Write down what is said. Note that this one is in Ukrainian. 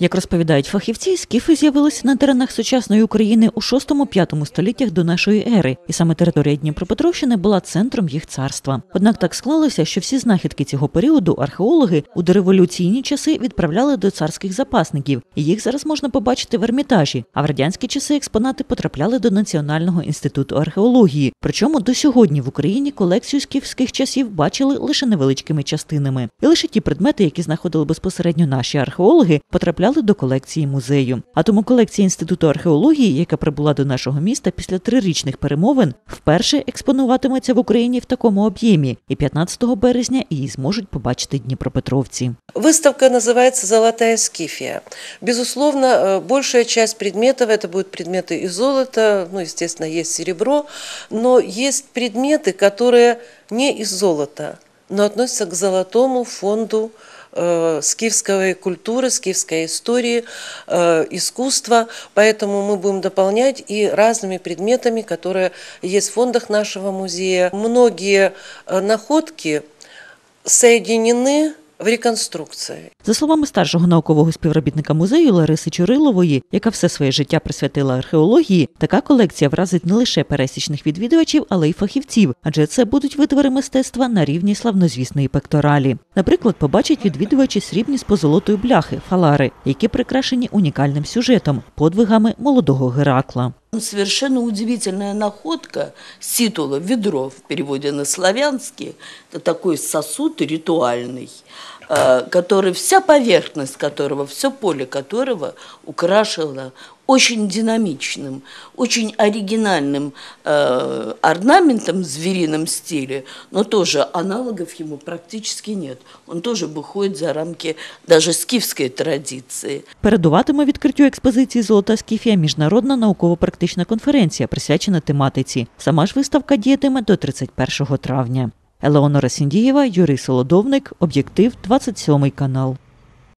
Як розповідають фахівці, скіфи з'явилися на теренах сучасної України у 6-5 століттях до нашої ери, і саме територія Дніпропетровщини була центром їх царства. Однак так склалося, що всі знахідки цього періоду археологи у дореволюційні часи відправляли до царських запасників, і їх зараз можна побачити в Ермітажі. А в радянські часи експонати потрапляли до Національного інституту археології. Причому до сьогодні в Україні колекцію скіфських часів бачили лише невеличкими частинами, і лише ті предмети, які знаходили безпосередньо наші археологи, потрапляли до колекції музею. А тому колекція інституту археології, яка прибула до нашого міста після трирічних перемовин, вперше експонуватиметься в Україні в такому об'ємі, і 15 березня її зможуть побачити дніпропетровці. Выставка называется «Золотая скифия». Безусловно, э, большая часть предметов это будут предметы из золота, ну, естественно, есть серебро, но есть предметы, которые не из золота, но относятся к золотому фонду э, скифской культуры, скифской истории, э, искусства, поэтому мы будем дополнять и разными предметами, которые есть в фондах нашего музея. Многие э, находки соединены в реконструкции. За словами старшого наукового співробітника музею Лариси Чурилової, яка все своє життя присвятила археології, така колекція вразить не лише пересічних відвідувачів, але й фахівців, адже це будуть витвори мистецтва на рівні славнозвісної пекторалі. Наприклад, побачать відвідувачі срібні з позолотою бляхи фалари, які прикрашені унікальним сюжетом подвигами молодого Геракла. Совершенно удивительная находка с титула «Ведро» в переводе на славянский. Это такой сосуд ритуальный, э, который, вся поверхность которого, все поле которого украшено очень динамичным, очень оригинальным э, орнаментом в зверином стиле, но тоже аналогов ему практически нет. Он тоже выходит за рамки даже скифской традиции. Передуватиме відкриттю експозиції Золота Скіфія міжнародна науково-практична конференція, присвячена тематиці. Сама ж виставка діятиме до 31 травня. Елеонора Сіндієва, Юрій Солодовник, Об'єктив, 27 канал.